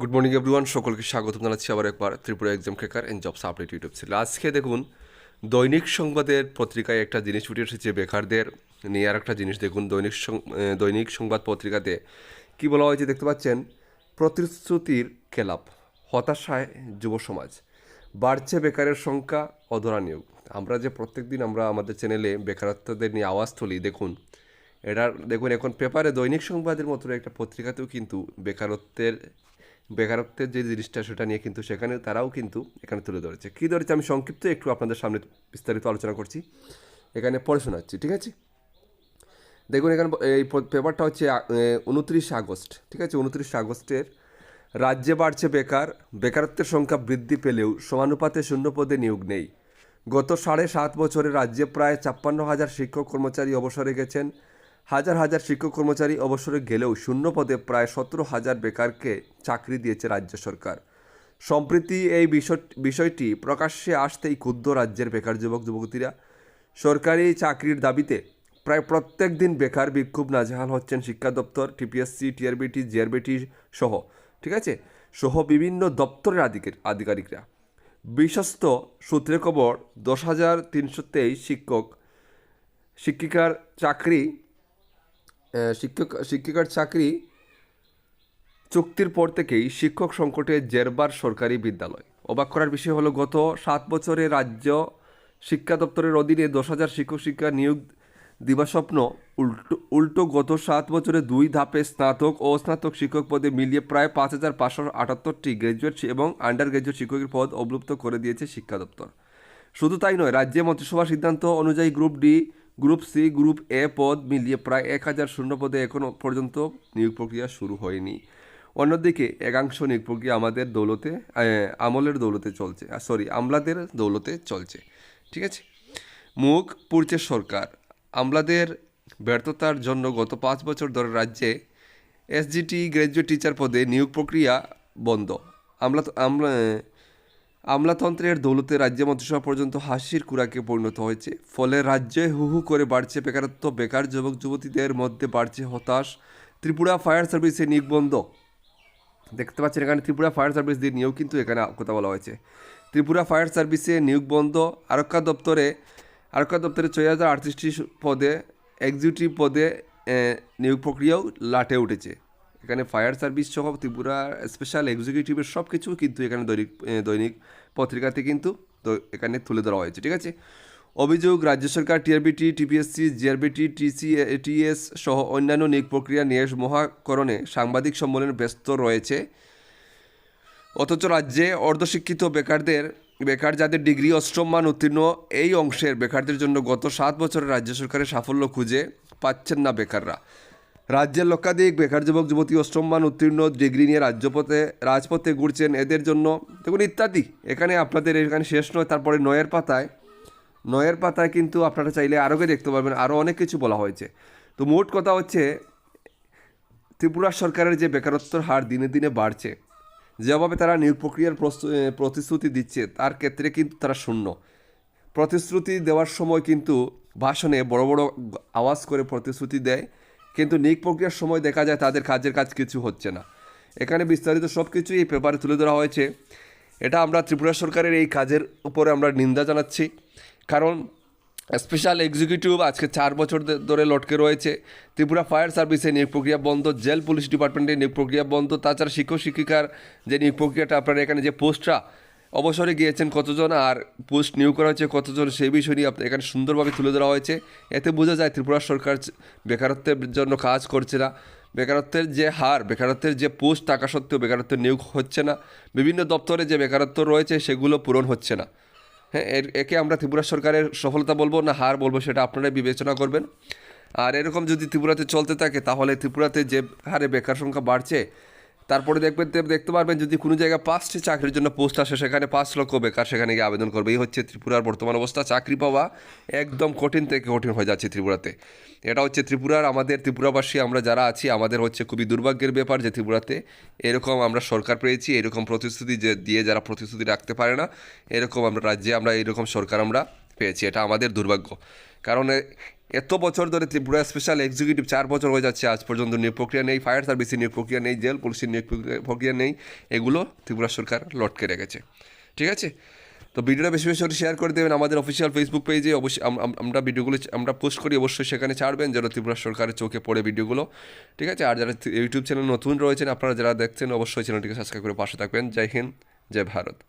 Good morning everyone সকলকে স্বাগত জানাচ্ছি আবার একবার Tripura exam cracker and jobs update YouTube channel আজকে দেখুন, দৈনিক সংবাদের পত্রিকায় একটা জিনিস উঠে এসেছে বেকারদের নিয়ে। আর একটা জিনিস দেখুন, দৈনিক দৈনিক সংবাদ পত্রিকাতে কি বলা হয়েছে দেখতে পাচ্ছেন? প্রতিশ্রুতির খেলাপ, হতাশায় যুব সমাজ, বাড়ছে বেকারের সংখ্যা, অধরা নিয়োগ। আমরা যে প্রত্যেক দিন আমরা আমাদের চ্যানেলে বেকারত্বদের নিয়ে আওয়াজ তুলি, দেখুন, এটার, দেখুন, এখন পেপারে দৈনিক সংবাদের মতো একটা পত্রিকাতেও কিন্তু বেকারত্বের বেকারত্বের যে জিনিসটা, সেটা নিয়ে কিন্তু সেখানে তারাও কিন্তু এখানে তুলে ধরেছে। কী ধরেছে? আমি সংক্ষিপ্ত একটু আপনাদের সামনে বিস্তারিত আলোচনা করছি। এখানে পড়ে শোনাচ্ছি, ঠিক আছে? দেখুন, এখানে এই পেপারটা হচ্ছে উনত্রিশ আগস্ট, ঠিক আছে? উনত্রিশ আগস্টের রাজ্যে বাড়ছে বেকার, বেকারত্বের সংখ্যা বৃদ্ধি পেলেও সমানুপাতে শূন্য পদে নিয়োগ নেই। গত সাড়ে সাত বছরে রাজ্যে প্রায় ছাপ্পান্ন হাজার শিক্ষক কর্মচারী অবসরে গেছেন। হাজার হাজার শিক্ষক কর্মচারী অবসরে গেলেও শূন্য পদে প্রায় সতেরো হাজার বেকারকে চাকরি দিয়েছে রাজ্য সরকার। সম্প্রতি এই বিষয়, বিষয়টি প্রকাশ্যে আসতেই ক্ষুদ্র রাজ্যের বেকার যুবক যুবতীরা সরকারি চাকরির দাবিতে প্রায় প্রত্যেক দিন বেকার বিক্ষোভ নাজেহাল হচ্ছেন শিক্ষা দপ্তর, টিপিএসসি, টিআরবিটি, জিআরবিটি সহ, ঠিক আছে? সহ বিভিন্ন দপ্তরের আধিকার আধিকারিকরা। বিশ্বস্ত সূত্রে খবর, দশ হাজার তিনশো তেইশ শিক্ষক, শিক্ষিকার চাকরি শিক্ষক, শিক্ষিকার চাকরি চুক্তির পর থেকেই শিক্ষক সংকটে জেরবার সরকারি বিদ্যালয়। অবাক করার বিষয় হলো, গত সাত বছরে রাজ্য শিক্ষা দপ্তরের অধীনে দশ হাজার শিক্ষক শিক্ষা নিয়োগ দিবাস্বপ্ন উল্টো উল্টো গত সাত বছরে দুই ধাপে স্নাতক ও স্নাতক শিক্ষক পদে মিলিয়ে প্রায় পাঁচ হাজার পাঁচশো আটাত্তরটি গ্র্যাজুয়েট এবং আন্ডার গ্র্যাজুয়েট শিক্ষকের পদ অবলুপ্ত করে দিয়েছে শিক্ষা দপ্তর। শুধু তাই নয়, রাজ্যে মন্ত্রিসভার সিদ্ধান্ত অনুযায়ী group D group C, group A পদ মিলিয়ে প্রায় এক হাজার শূন্য পদে এখনও পর্যন্ত নিয়োগ প্রক্রিয়া শুরু হয়নি। অন্যদিকে, একাংশ নিয়োগ প্রক্রিয়া আমাদের দৌলতে আমলের দৌলতে চলছে সরি আমলাদের দৌলতে চলছে। ঠিক আছে? মুখ পুড়ছে সরকার। আমলাদের ব্যর্থতার জন্য গত পাঁচ বছর ধরে রাজ্যে এসজিটি গ্র্যাজুয়েট টিচার পদে নিয়োগ প্রক্রিয়া বন্ধ। আমলা আমলা আমলাতন্ত্রের দৌলতে রাজ্য মন্ত্রিসভা পর্যন্ত হাসির কুড়াকে পরিণত হয়েছে। ফলে রাজ্যে হু হু করে বাড়ছে বেকারত্ব, বেকার যুবক যুবতীদের মধ্যে বাড়ছে হতাশ। ত্রিপুরা ফায়ার সার্ভিসে নিয়োগ বন্ধ। দেখতে পাচ্ছেন এখানে ত্রিপুরা ফায়ার সার্ভিস দিয়ে নিয়োগ কিন্তু এখানে কথা বলা হয়েছে। ত্রিপুরা ফায়ার সার্ভিসে নিয়োগ বন্ধ। আরক্ষা দপ্তরে আরক্ষা দপ্তরে ছয় হাজার আটত্রিশটি পদে এক্সিকিউটিভ পদে নিয়োগ প্রক্রিয়াও লাটে উঠেছে। এখানে ফায়ার সার্ভিস সহ ত্রিপুরা স্পেশাল এক্সিকিউটিভের সব কিছু কিন্তু এখানে দৈনিক দৈনিক পত্রিকাতে কিন্তু এখানে তুলে ধরা হয়েছে, ঠিক আছে? অভিযোগ, রাজ্য সরকার TRBT, TPSC, JRBT, TC TS সহ অন্যান্য নিয়োগ প্রক্রিয়া নিয়ে মহাকরণে সাংবাদিক সম্মেলনে ব্যস্ত রয়েছে। অথচ রাজ্যে অর্ধশিক্ষিত বেকারদের, বেকার যাদের ডিগ্রি অষ্টম মান উত্তীর্ণ এই অংশের বেকারদের জন্য গত সাত বছরে রাজ্য সরকারের সাফল্য খুঁজে পাচ্ছেন না বেকাররা। রাজ্যের লক্ষাধিক বেকার যুবক, যুবতী অষ্টম মান উত্তীর্ণ ডিগ্রি নিয়ে রাজ্যপথে, রাজপথে ঘুরছেন এদের জন্য। দেখুন, ইত্যাদি। এখানে আপনাদের, এখানে শেষ নয়, তারপরে নয়ের পাতায় নয়ের পাতায় কিন্তু আপনারা চাইলে আরোকে দেখতে পারবেন আরও অনেক কিছু বলা হয়েছে। তো মোট কথা হচ্ছে, ত্রিপুরা সরকারের যে বেকারত্বর হার দিনে দিনে বাড়ছে, যেভাবে তারা নিয়োগ প্রক্রিয়ার প্রতিশ্রুতি দিচ্ছে, তার ক্ষেত্রে কিন্তু তারা শূন্য। প্রতিশ্রুতি দেওয়ার সময় কিন্তু ভাষণে বড় বড় আওয়াজ করে প্রতিশ্রুতি দেয়। কিন্তু নিয়োগ প্রক্রিয়ার সময় দেখা যায় তাদের কাজের কাজ কিছু হচ্ছে না। এখানে বিস্তারিত সব কিছুই এই পেপারে তুলে ধরা হয়েছে। এটা আমরা ত্রিপুরা সরকারের এই কাজের উপরে আমরা নিন্দা জানাচ্ছি। কারণ স্পেশাল এক্সিকিউটিভ আজকে চার বছর ধরে লটকে রয়েছে। ত্রিপুরা ফায়ার সার্ভিসে নিয়োগ প্রক্রিয়া বন্ধ, জেল পুলিশ ডিপার্টমেন্টে নিয়োগ প্রক্রিয়া বন্ধ। তাছাড়া শিক্ষক শিক্ষিকার যে নিয়োগ প্রক্রিয়াটা, আপনারা এখানে যে পোস্টটা অবসরে গিয়েছেন কতজন আর পোস্ট নিয়োগ করা হয়েছে কতজন সেই বিষয় নিয়ে আপনার এখানে সুন্দরভাবে তুলে ধরা হয়েছে। এতে বোঝা যায় ত্রিপুরা সরকার বেকারত্বের জন্য কাজ করছে না। বেকারত্বের যে হার, বেকারত্বের যে পোস্ট থাকা সত্ত্বেও বেকারত্বের নিয়োগ হচ্ছে না। বিভিন্ন দপ্তরে যে বেকারত্ব রয়েছে সেগুলো পূরণ হচ্ছে না। হ্যাঁ এর, একে আমরা ত্রিপুরা সরকারের সফলতা বলব না হার বলব সেটা আপনারাই বিবেচনা করবেন। আর এরকম যদি ত্রিপুরাতে চলতে থাকে তাহলে ত্রিপুরাতে যে হারে বেকার সংখ্যা বাড়ছে তারপরে দেখবেন দেখতে পারবেন যদি কোনো জায়গায় পাঁচটি চাকরির জন্য পোস্ট আসে, সেখানে পাঁচ লক্ষ বেকার সেখানে গিয়ে আবেদন করবে। এই হচ্ছে ত্রিপুরার বর্তমান অবস্থা। চাকরি পাওয়া একদম কঠিন থেকে কঠিন হয়ে যাচ্ছে ত্রিপুরাতে। এটা হচ্ছে ত্রিপুরার, আমাদের ত্রিপুরাবাসী, আমরা যারা আছি, আমাদের হচ্ছে খুবই দুর্ভাগ্যের ব্যাপার যে ত্রিপুরাতে এরকম আমরা সরকার পেয়েছি, এরকম প্রতিশ্রুতি যে দিয়ে যারা প্রতিশ্রুতি রাখতে পারে না, এরকম আমরা রাজ্যে আমরা এরকম সরকার আমরা পেয়েছি। এটা আমাদের দুর্ভাগ্য। কারণ এত বছর ধরে ত্রিপুরা স্পেশাল এক্সিকিউটিভ চার বছর হয়ে যাচ্ছে, আজ পর্যন্ত নিয়োগ প্রক্রিয়া নেই ফায়ার সার্ভিসের নিয়োগ প্রক্রিয়া নেই জেল পুলিশের নিয়োগ প্রক্রিয়া- নেই, এগুলো ত্রিপুরা সরকার লটকে রেখেছে। ঠিক আছে? তো ভিডিওটা বেশি বেশি শেয়ার করে দেবেন আমাদের অফিসিয়াল ফেসবুক পেজে অবশ্যই আম- আম- আমরা ভিডিওগুলো আমরা পোস্ট করি, অবশ্যই সেখানে ছাড়বেন যেন ত্রিপুরা সরকারের চোখে পড়ে ভিডিওগুলো। ঠিক আছে? আর যারা ইউটিউব চ্যানেল নতুন রয়েছেন, আপনারা যারা দেখছেন, অবশ্যই চ্যানেলটিকে সাবস্ক্রাইব করে পাশে থাকবেন। জয় হিন্দ, জয় ভারত।